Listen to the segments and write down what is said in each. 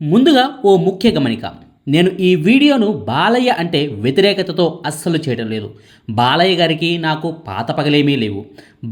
ముందుగా ఓ ముఖ్య గమనిక. నేను ఈ వీడియోను బాలయ్య అంటే వ్యతిరేకతతో అస్సలు చేయడం లేదు. బాలయ్య గారికి నాకు పాత పగలేమీ లేవు.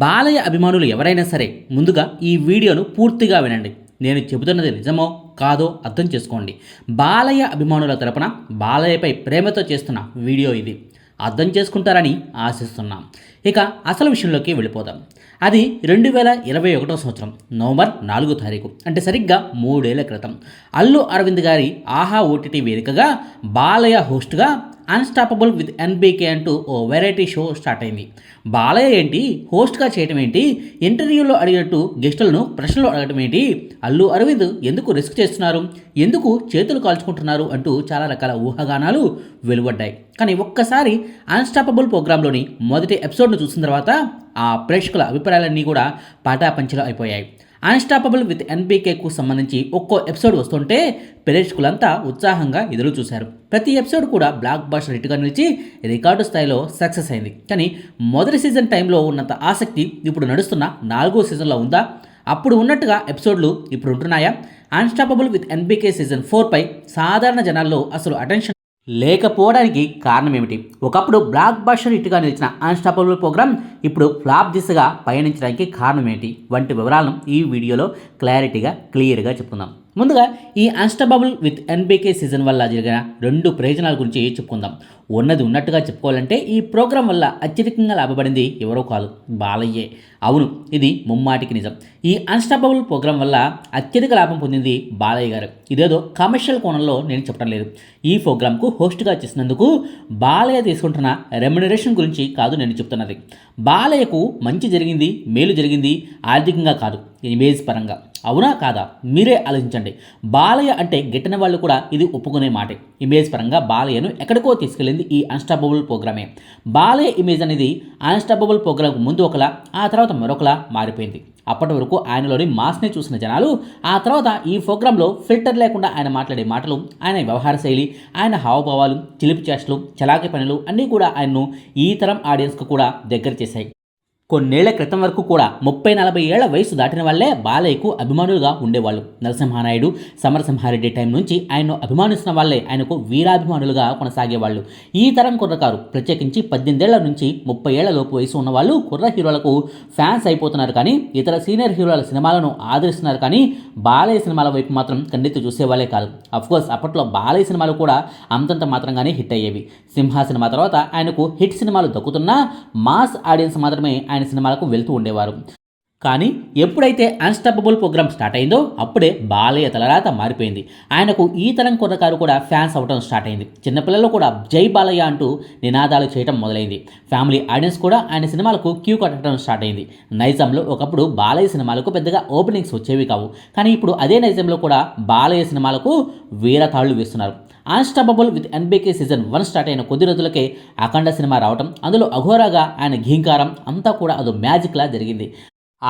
బాలయ్య అభిమానులు ఎవరైనా సరే ముందుగా ఈ వీడియోను పూర్తిగా వినండి. నేను చెబుతున్నది నిజమో కాదో అర్థం చేసుకోండి. బాలయ్య అభిమానుల తరపున బాలయ్యపై ప్రేమతో చేస్తున్న వీడియో ఇది. అర్థం చేసుకుంటారని ఆశిస్తున్నాం. ఇక అసలు విషయంలోకి వెళ్ళిపోదాం. అది రెండు వేల ఇరవై ఒకటో సంవత్సరం నవంబర్ నాలుగో తారీఖు అంటే సరిగ్గా మూడేళ్ళ క్రితం. అల్లు అరవింద్ గారి ఆహా ఓటీటీ వేదికగా బాలయ్య హోస్ట్గా అన్స్టాపబుల్ విత్ ఎన్బీకే అంటూ ఓ వెరైటీ షో స్టార్ట్ అయింది. బాలయ్య ఏంటి? హోస్ట్గా చేయటం ఏంటి? ఇంటర్వ్యూలో అడిగినట్టు గెస్టులను ప్రశ్నలు అడగటం ఏంటి? అల్లు అరవింద్ ఎందుకు రిస్క్ చేస్తున్నారు? ఎందుకు చేతులు కాల్చుకుంటున్నారు? అంటూ చాలా రకాల ఊహాగానాలు వెలువడ్డాయి. కానీ ఒక్కసారి అన్స్టాపబుల్ ప్రోగ్రాంలోని మొదటి ఎపిసోడ్ను చూసిన తర్వాత ఆ ప్రేక్షకుల అభిప్రాయాలన్నీ కూడా పాటాపంచలు అయిపోయాయి. అన్స్టాపబుల్ విత్ ఎన్బీకేకు సంబంధించి ఒక్కో ఎపిసోడ్ వస్తుంటే ప్రేక్షకులంతా ఉత్సాహంగా ఎదురు చూశారు. ప్రతి ఎపిసోడ్ కూడా బ్లాక్ బాస్టర్ హిట్గా నిలిచి రికార్డు స్థాయిలో సక్సెస్ అయింది. కానీ మొదటి సీజన్ టైంలో ఉన్నంత ఆసక్తి ఇప్పుడు నడుస్తున్న నాలుగో సీజన్లో ఉందా? అప్పుడు ఉన్నట్టుగా ఎపిసోడ్లు ఇప్పుడు ఉంటున్నాయా? అన్స్టాపబుల్ విత్ ఎన్బీకే సీజన్ ఫోర్పై సాధారణ జనాల్లో అసలు అటెన్షన్ లేకపోవడానికి కారణం ఏమిటి ఒకప్పుడు బ్లాక్ బస్టర్ హిట్గా నిలిచిన అన్స్టాపబుల్ ప్రోగ్రామ్ ఇప్పుడు ఫ్లాప్ దిశగా పయనించడానికి కారణం ఏంటి వంటి వివరాలను ఈ వీడియోలో క్లారిటీగా క్లియర్గా చెప్పుకుందాం. ముందుగా ఈ అన్స్టబుల్ విత్ ఎన్బీకే సీజన్ వల్ల జరిగిన రెండు ప్రయోజనాల గురించి చెప్పుకుందాం. ఉన్నది ఉన్నట్టుగా చెప్పుకోవాలంటే ఈ ప్రోగ్రాం వల్ల అత్యధికంగా లాభపడింది ఎవరో కాదు బాలయ్యే. అవును ఇది ముమ్మాటికి నిజం. ఈ అన్స్టాపబుల్ ప్రోగ్రాం వల్ల అత్యధిక లాభం పొందింది బాలయ్య గారు. ఇదేదో కమర్షియల్ కోణంలో నేను చెప్పడం లేదు. ఈ ప్రోగ్రాంకు హోస్ట్గా చేసినందుకు బాలయ్య తీసుకుంటున్న రెమ్యునరేషన్ గురించి కాదు నేను చెప్తున్నది. బాలయ్యకు మంచి జరిగింది మేలు జరిగింది ఆర్థికంగా కాదు. ఇమేజ్ పరంగా. అవునా కాదా? మీరే ఆలోచించండి. బాలయ్య అంటే గిట్టిన వాళ్ళు కూడా ఇది ఒప్పుకునే మాటే. ఇమేజ్ పరంగా బాలయ్యను ఎక్కడికో తీసుకెళ్ళింది ఈ అన్స్టాపబుల్ ప్రోగ్రామే బాలయ్య ఇమేజ్ అనేది అన్స్టాపబుల్ ప్రోగ్రాంకు ముందు ఒకలా ఆ తర్వాత మరొకలా మారిపోయింది. అప్పటి వరకు ఆయనలోని మాస్ని చూసిన జనాలు ఆ తర్వాత ఈ ప్రోగ్రాంలో ఫిల్టర్ లేకుండా ఆయన మాట్లాడే మాటలు ఆయన వ్యవహార శైలి ఆయన హావభావాలు చిలిపి చేష్టలు చలాకి పనులు అన్నీ కూడా ఆయన్ను ఈ తరం ఆడియన్స్కు కూడా దగ్గర చేశాయి. కొన్నేళ్ళ క్రితం వరకు కూడా ముప్పై నలభై ఏళ్ళ వయసు దాటిన వాళ్ళే బాలయ్యకు అభిమానులుగా ఉండేవాళ్ళు. నరసింహానాయుడు సమరసింహారెడ్డి టైం నుంచి ఆయన్ను అభిమానిస్తున్న వాళ్ళే ఆయనకు వీరాభిమానులుగా కొనసాగేవాళ్ళు. ఈ తరం కుర్రకారు ప్రత్యేకించి పద్దెనిమిదేళ్ళ నుంచి ముప్పై ఏళ్ళ లోపు వయసు ఉన్నవాళ్ళు కుర్ర హీరోలకు ఫ్యాన్స్ అయిపోతున్నారు కానీ ఇతర సీనియర్ హీరోల సినిమాలను ఆదరిస్తున్నారు కానీ బాలయ్య సినిమాల వైపు మాత్రం ఖండితు చూసేవాళ్ళే కాదు. అఫ్కోర్స్ అప్పట్లో బాలయ్య సినిమాలు కూడా అంతంత మాత్రంగానే హిట్ అయ్యేవి. సింహా సినిమా తర్వాత ఆయనకు హిట్ సినిమాలు దక్కుతున్నా మాస్ ఆడియన్స్ మాత్రమే ఆయన సినిమాలకు వెళ్తూ ఉండేవారు. కానీ ఎప్పుడైతే అన్స్టాపబుల్ ప్రోగ్రామ్ స్టార్ట్ అయిందో అప్పుడే బాలయ్య తలరాత మారిపోయింది. ఆయనకు ఈ తరం కుర్రకారు కూడా ఫ్యాన్స్ అవ్వడం స్టార్ట్ అయింది. చిన్నపిల్లలు కూడా జై బాలయ్య అంటూ నినాదాలు చేయడం మొదలైంది. ఫ్యామిలీ ఆడియన్స్ కూడా ఆయన సినిమాలకు క్యూ కట్టడం స్టార్ట్ అయింది. నైజంలో ఒకప్పుడు బాలయ్య సినిమాలకు పెద్దగా ఓపెనింగ్స్ వచ్చేవి కావు. కానీ ఇప్పుడు అదే నైజంలో కూడా బాలయ్య సినిమాలకు వీరతాళ్ళు వేస్తున్నారు. Unstoppable with NBK season one start అయిన కొద్ది రోజులకే అఖండ సినిమా రావటం అందులో అఘోరాగా ఆయన ఘీంకారం అంతా కూడా అదో మ్యాజిక్లా జరిగింది.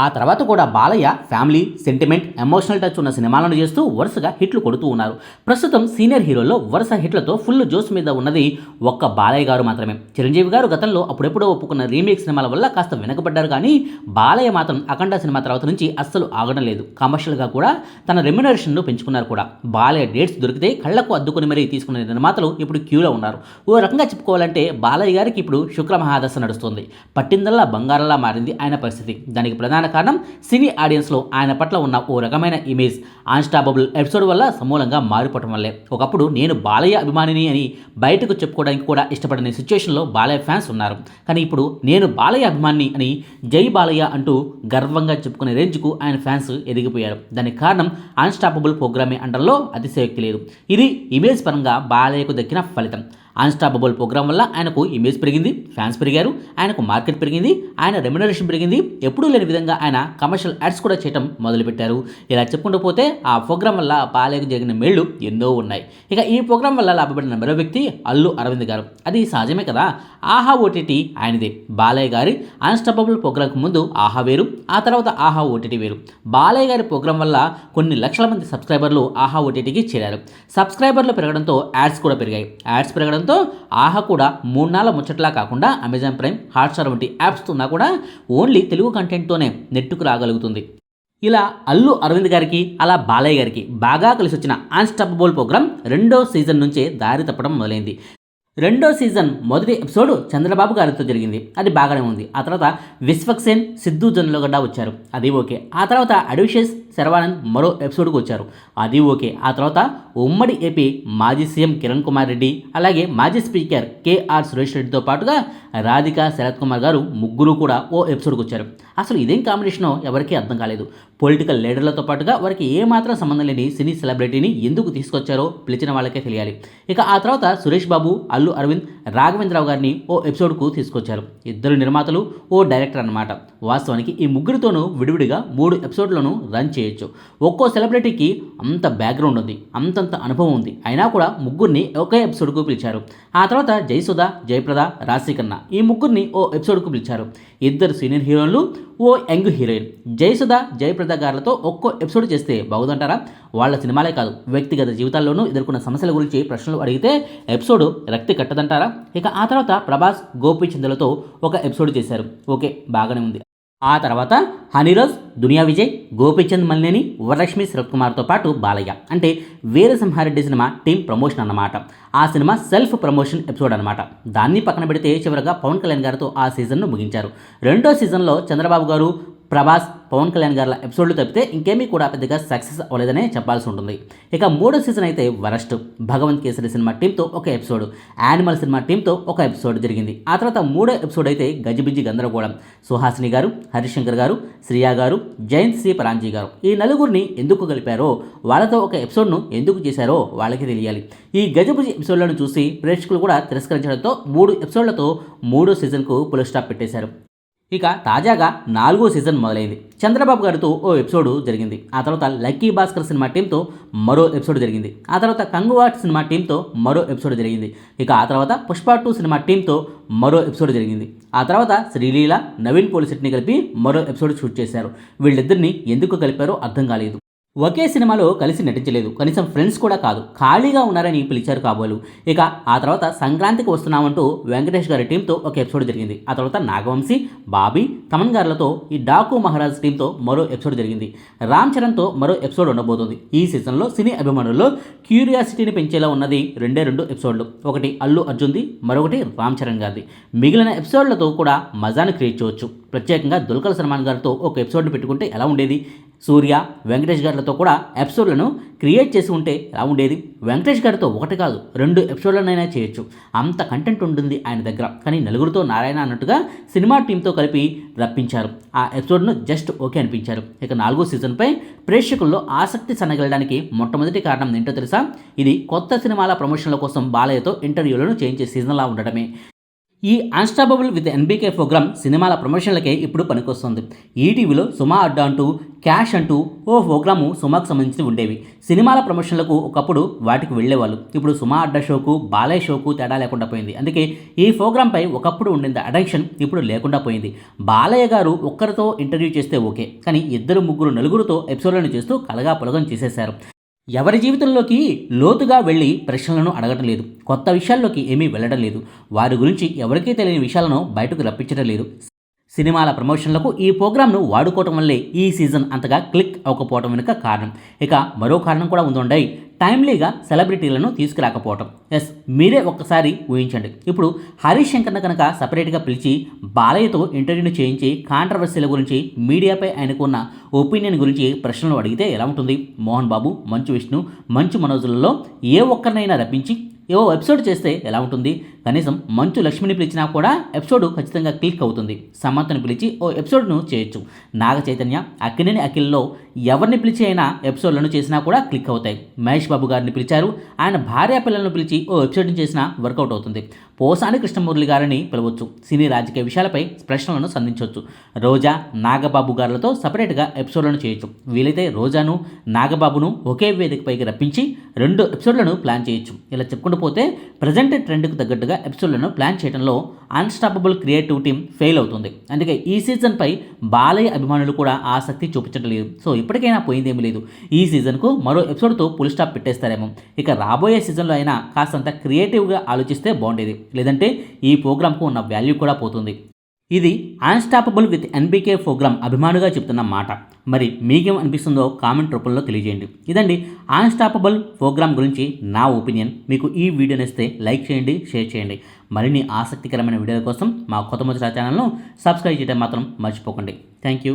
ఆ తర్వాత కూడా Balayya family sentiment emotional touch ఉన్న సినిమాలను చేస్తూ వరుసగా హిట్లు కొడుతూ ఉన్నారు. ప్రస్తుతం సీనియర్ హీరోల్లో వరుస హిట్లతో ఫుల్ జోస్ మీద ఉన్నది ఒక్క బాలయ్య గారు మాత్రమే. చిరంజీవి గారు గతంలో అప్పుడెప్పుడో ఒప్పుకున్న రీమేక్ సినిమాల వల్ల కాస్త వెనకబడ్డారు కానీ బాలయ్య మాత్రం అఖండ సినిమా తర్వాత నుంచి అస్సలు ఆగడం లేదు. కమర్షియల్గా కూడా తన రెమ్యునరేషన్ను పెంచుకున్నారు కూడా. బాలయ్య డేట్స్ దొరికితే కళ్ళకు అద్దుకుని మరీ తీసుకున్న నిర్మాతలు ఇప్పుడు క్యూలో ఉన్నారు. ఓ రకంగా చెప్పుకోవాలంటే బాలయ్య గారికి ఇప్పుడు శుక్ర మహాదశ నడుస్తుంది. పట్టిందల్లా బంగారంలా మారింది ఆయన పరిస్థితి. దానికి ప్రధాన కారణం సినీ ఆడియన్స్లో ఆయన పట్ల ఉన్న ఓ రకమైన ఇమేజ్. అన్స్టాపబుల్ ఎపిసోడ్ వల్ల సమూలంగా మారిపోవటం వల్లే. ఒకప్పుడు నేను బాలయ్య అభిమానిని అని బయటకు చెప్పుకోవడానికి కూడా ఇష్టపడని సిచ్యువేషన్లో బాలయ్య ఫ్యాన్స్ ఉన్నారు. కానీ ఇప్పుడు నేను బాలయ్య అభిమాని అని జై బాలయ్య అంటూ గర్వంగా చెప్పుకునే రేంజ్కు ఆయన ఫ్యాన్స్ ఎదిగిపోయారు. దానికి కారణం అన్స్టాపబుల్ ప్రోగ్రామే అండర్లో అతిశయోక్తి లేదు. ఇది ఇమేజ్ పరంగా బాలయ్యకు దక్కిన ఫలితం. అన్స్టాపబుల్ ప్రోగ్రామ్ వల్ల ఆయనకు ఇమేజ్ పెరిగింది ఫ్యాన్స్ పెరిగారు ఆయనకు మార్కెట్ పెరిగింది ఆయన రెమ్యునరేషన్ పెరిగింది. ఎప్పుడూ లేని విధంగా ఆయన కమర్షియల్ యాడ్స్ కూడా చేయడం మొదలుపెట్టారు. ఇలా చెప్పుకుంటూ పోతే ఆ ప్రోగ్రాం వల్ల పాలేక జరిగిన మేళ్ళు ఎన్నో ఉన్నాయి. ఇక ఈ ప్రోగ్రాం వల్ల లాభపడిన మరో వ్యక్తి అల్లు అరవింద్ గారు. అది సహజమే కదా? ఆహా ఓటీటీ ఆయనదే. బాలయ్య గారి అన్స్టాపబుల్ ప్రోగ్రాంకు ముందు ఆహా వేరు ఆ తర్వాత ఆహా ఓటీటీ వేరు. బాలయ్య గారి ప్రోగ్రాం వల్ల కొన్ని లక్షల మంది సబ్స్క్రైబర్లు ఆహా ఓటీటీకి చేరారు. సబ్స్క్రైబర్లు పెరగడంతో యాడ్స్ కూడా పెరిగాయి. యాడ్స్ పెరగడం ఉండడంతో ఆహా కూడా మూడు నాళ్ళ ముచ్చట్లా కాకుండా అమెజాన్ ప్రైమ్ హాట్స్టార్ వంటి యాప్స్ ఉన్నా కూడా ఓన్లీ తెలుగు కంటెంట్తోనే నెట్టుకు రాగలుగుతుంది. ఇలా అల్లు అరవింద్ గారికి అలా బాలయ్య గారికి బాగా కలిసి వచ్చిన అన్స్టాపబుల్ ప్రోగ్రామ్ రెండో సీజన్ నుంచే దారి తప్పడం మొదలైంది. రెండో సీజన్ మొదటి ఎపిసోడ్ చంద్రబాబు గారితో జరిగింది. అది బాగానే ఉంది. ఆ తర్వాత విశ్వక్సేన్ సిద్ధు జన్లోగడ్డ వచ్చారు. అది ఓకే. ఆ తర్వాత అడివిషేస్ శరవానంద్ మరో ఎపిసోడ్కి వచ్చారు. అది ఓకే. ఆ తర్వాత ఉమ్మడి ఏపీ మాజీ సీఎం కిరణ్ కుమార్ రెడ్డి అలాగే మాజీ స్పీకర్ కేఆర్ సురేష్ రెడ్డితో పాటుగా రాధిక శరత్ కుమార్ గారు ముగ్గురు కూడా ఓ ఎపిసోడ్కి వచ్చారు. అసలు ఇదేం కాంబినేషనో ఎవరికీ అర్థం కాలేదు. పొలిటికల్ లీడర్లతో పాటుగా వారికి ఏమాత్రం సంబంధం లేని సినీ సెలబ్రిటీని ఎందుకు తీసుకొచ్చారో పిలిచిన వాళ్ళకే తెలియాలి. ఇక ఆ తర్వాత సురేష్ బాబు అల్లు అరవింద్ రాఘవేంద్రరావు గారిని ఓ ఎపిసోడ్కు తీసుకొచ్చారు. ఇద్దరు నిర్మాతలు ఓ డైరెక్టర్ అన్నమాట. వాస్తవానికి ఈ ముగ్గురితోనూ విడివిడిగా మూడు ఎపిసోడ్లను రన్ చేయొచ్చు. ఒక్కో సెలబ్రిటీకి అంత బ్యాక్గ్రౌండ్ ఉంది అంతంత అనుభవం ఉంది. అయినా కూడా ముగ్గురిని ఒకే ఎపిసోడ్కు పిలిచారు. ఆ తర్వాత జయసుధ జయప్రద రాశికన్న ఈ ముగ్గురిని ఓ ఎపిసోడ్కు పిలిచారు. ఇద్దరు సీనియర్ హీరోలు ఓ యంగ్ హీరోయిన్. జయసుధ జయప్రద గారులతో ఒక్కో ఎపిసోడ్ చేస్తే బాగుందంటారా? వాళ్ళ సినిమాలే కాదు వ్యక్తిగత జీవితాల్లోనూ ఎదుర్కొన్న సమస్యల గురించి ప్రశ్నలు అడిగితే ఎపిసోడ్ రక్తి కట్టదంటారా? ఇక ఆ తర్వాత ప్రభాస్ గోపీచంద్రలతో ఒక ఎపిసోడ్ చేశారు. ఓకే బాగానే ఉంది. ఆ తర్వాత హనీరోజ్ దునియా విజయ్ గోపీచంద్ మల్లేని వరలక్ష్మి శరత్ కుమార్తో పాటు బాలయ్య. అంటే వీరసింహారెడ్డి సినిమా టీం ప్రమోషన్ అన్నమాట. ఆ సినిమా సెల్ఫ్ ప్రమోషన్ ఎపిసోడ్ అనమాట దాన్ని పక్కన పెడితే చివరగా పవన్ కళ్యాణ్ గారితో ఆ సీజన్ను ముగించారు. రెండో సీజన్లో చంద్రబాబు గారు ప్రభాస్ పవన్ కళ్యాణ్ గారి ఎపిసోడ్లు తప్పితే ఇంకేమీ కూడా పెద్దగా సక్సెస్ అవ్వలేదనే చెప్పాల్సి ఉంటుంది. ఇక మూడో సీజన్ అయితే వరస్ట్. భగవంత్ కేసరి సినిమా టీంతో ఒక ఎపిసోడ్ యానిమల్ సినిమా టీంతో ఒక ఎపిసోడ్ జరిగింది. ఆ తర్వాత మూడో ఎపిసోడ్ అయితే గజిబిజి గందరగోళం. సుహాసిని గారు హరిశంకర్ గారు శ్రియా గారు జయంత్ సి పరాంజీ గారు. ఈ నలుగురిని ఎందుకు కలిపారో వాళ్ళతో ఒక ఎపిసోడ్ను ఎందుకు చేశారో వాళ్ళకి తెలియాలి. ఈ గజిబిజి ఎపిసోడ్లను చూసి ప్రేక్షకులు కూడా తిరస్కరించడంతో మూడు ఎపిసోడ్లతో మూడో సీజన్కు పుల్ స్టాప్ పెట్టేశారు. ఇక తాజాగా నాలుగో సీజన్ మొదలైంది. చంద్రబాబు గారితో ఓ ఎపిసోడ్ జరిగింది. ఆ తర్వాత లక్కీ భాస్కర్ సినిమా టీంతో మరో ఎపిసోడ్ జరిగింది. ఆ తర్వాత కంగువాట్ సినిమా టీంతో మరో ఎపిసోడ్ జరిగింది. ఇక ఆ తర్వాత పుష్ప టూ సినిమా టీంతో మరో ఎపిసోడ్ జరిగింది. ఆ తర్వాత శ్రీలీల నవీన్ పోలిసెట్ని కలిపి మరో ఎపిసోడ్ షూట్ చేశారు. వీళ్ళిద్దరిని ఎందుకు కలిపారో అర్థం కాలేదు. ఒకే సినిమాలో కలిసి నటించలేదు. కనీసం ఫ్రెండ్స్ కూడా కాదు. ఖాళీగా ఉన్నారని పిలిచారు కాబోలు. ఇక ఆ తర్వాత సంక్రాంతికి వస్తున్నామంటూ వెంకటేష్ గారి టీంతో ఒక ఎపిసోడ్ జరిగింది. ఆ తర్వాత నాగవంశీ బాబీ తమన్ గారులతో ఈ డాకు మహారాజ్ టీంతో మరో ఎపిసోడ్ జరిగింది. రామ్ చరణ్తో మరో ఎపిసోడ్ ఉండబోతుంది. ఈ సీజన్లో సినీ అభిమానుల్లో క్యూరియాసిటీని పెంచేలా ఉన్నది రెండే రెండు ఎపిసోడ్లు. ఒకటి అల్లు అర్జున్ది మరొకటి రామ్ చరణ్ గారిది. మిగిలిన ఎపిసోడ్లతో కూడా మజాను క్రియేట్ చేయవచ్చు ప్రత్యేకంగా దుల్కర్ సల్మాన్ గారితో ఒక ఎపిసోడ్ని పెట్టుకుంటే ఎలా ఉండేది? సూర్య వెంకటేష్ గారితో కూడా ఎపిసోడ్లను క్రియేట్ చేసి ఉంటే ఎలా ఉండేది? వెంకటేష్ గారితో ఒకటి కాదు రెండు ఎపిసోడ్లనైనా చేయొచ్చు. అంత కంటెంట్ ఉంటుంది ఆయన దగ్గర. కానీ నలుగురితో నారాయణ అన్నట్టుగా సినిమా టీంతో కలిపి రప్పించారు. ఆ ఎపిసోడ్ను జస్ట్ ఓకే అనిపించారు. ఇక నాలుగో సీజన్పై ప్రేక్షకుల్లో ఆసక్తి సన్నగలడానికి మొట్టమొదటి కారణం ఏంటో తెలుసా? ఇది కొత్త సినిమాల ప్రమోషన్ల కోసం బాలయ్యతో ఇంటర్వ్యూలను చేయించే సీజన్లా ఉండడమే. ఈ అన్స్టాపబుల్ విత్ ఎన్బీకే ప్రోగ్రామ్ సినిమాల ప్రమోషన్లకే ఇప్పుడు పనికొస్తుంది. ఈటీవీలో సుమా అడ్డా అంటూ క్యాష్ అంటూ ఓ ప్రోగ్రాము సుమాకు సంబంధించి ఉండేవి. సినిమాల ప్రమోషన్లకు ఒకప్పుడు వాటికి వెళ్ళేవాళ్ళు. ఇప్పుడు సుమా అడ్డా షోకు బాలయ్య షోకు తేడా లేకుండా పోయింది. అందుకే ఈ ప్రోగ్రాంపై ఒకప్పుడు ఉండింది అడక్షన్ ఇప్పుడు లేకుండా పోయింది. బాలయ్య గారు ఒక్కరితో ఇంటర్వ్యూ చేస్తే ఓకే. కానీ ఇద్దరు ముగ్గురు నలుగురితో ఎపిసోడ్లను చేస్తూ కలగా పొలగం చేసేశారు. ఎవరి జీవితంలోకి లోతుగా వెళ్ళి ప్రశ్నలను అడగటం లేదు కొత్త విషయాల్లోకి ఏమీ వెళ్ళడం లేదు. వారి గురించి ఎవరికీ తెలియని విషయాలను బయటకు రప్పించడం లేదు. సినిమాల ప్రమోషన్లకు ఈ ప్రోగ్రామ్ను వాడుకోవటం వల్లే ఈ సీజన్ అంతగా క్లిక్ అవ్వకపోవటం వెనుక కారణం. ఇక మరో కారణం కూడా ఉందండి టైమ్లీగా సెలబ్రిటీలను తీసుకురాకపోవటం. ఎస్ మీరే ఒక్కసారి ఊహించండి. ఇప్పుడు హరీష్ శంకర్ను కనుక సపరేట్గా పిలిచి బాలయ్యతో ఇంటర్వ్యూను చేయించి కాంట్రవర్సీల గురించి మీడియాపై ఆయనకున్న ఒపీనియన్ గురించి ప్రశ్నలు అడిగితే ఎలా ఉంటుంది? మోహన్ బాబు మంచు విష్ణు మంచు మనోజులలో ఏ ఒక్కరినైనా రప్పించి ఏవో ఎపిసోడ్ చేస్తే ఎలా ఉంటుంది? కనీసం మంచు లక్ష్మిని పిలిచినా కూడా ఎపిసోడ్ ఖచ్చితంగా క్లిక్ అవుతుంది. సమంతను పిలిచి ఓ ఎపిసోడ్ను చేయొచ్చు. నాగ చైతన్య అక్కినేని అఖిల్లో ఎవరిని పిలిచి అయినా ఎపిసోడ్లను చేసినా కూడా క్లిక్ అవుతాయి. మహేష్ బాబు గారిని పిలిచారు. ఆయన భార్య పిల్లలను పిలిచి ఓ ఎపిసోడ్ని చేసినా వర్కౌట్ అవుతుంది. పోసాని కృష్ణమురళి గారిని పిలవచ్చు. సినీ రాజకీయ విషయాలపై ప్రశ్నలను సంధించవచ్చు. రోజా నాగబాబు గారులతో సపరేట్గా ఎపిసోడ్లను చేయొచ్చు. వీలైతే రోజాను నాగబాబును ఒకే వేదికపైకి రప్పించి రెండు ఎపిసోడ్లను ప్లాన్ చేయొచ్చు. ఇలా చెప్పుకుంటూ పోతే ప్రజెంట్ ట్రెండ్కు తగ్గట్టుగా ఎపిసోడ్లను ప్లాన్ చేయడంలో అన్స్టాపబుల్ క్రియేటివ్ టీమ్ ఫెయిల్ అవుతుంది. అందుకే ఈ సీజన్పై బాలయ్య అభిమానులు కూడా ఆసక్తి చూపించడం లేదు సో ఇప్పటికైనా పోయిందేమీ లేదు. ఈ సీజన్కు మరో ఎపిసోడ్తో పుల్ స్టాప్ పెట్టేస్తారేమో. ఇక రాబోయే సీజన్లో అయినా కాస్తంత క్రియేటివ్గా ఆలోచిస్తే బాగుండేది. లేదంటే ఈ ప్రోగ్రామ్కు ఉన్న వాల్యూ కూడా పోతుంది. ఇది అన్స్టాపబుల్ విత్ ఎన్బీకే ప్రోగ్రామ్ అభిమానుగా చెప్తున్న మాట. మరి మీకేం అనిపిస్తుందో కామెంట్ రూపంలో తెలియజేయండి. ఇదండి అన్స్టాపబుల్ ప్రోగ్రామ్ గురించి నా ఒపీనియన్. మీకు ఈ వీడియో నచ్చితే లైక్ చేయండి షేర్ చేయండి. మరిన్ని ఆసక్తికరమైన వీడియోల కోసం మా కొత్త ముచ్చట ఛానల్ను సబ్స్క్రైబ్ చేయడం మాత్రం మర్చిపోకండి. Thank you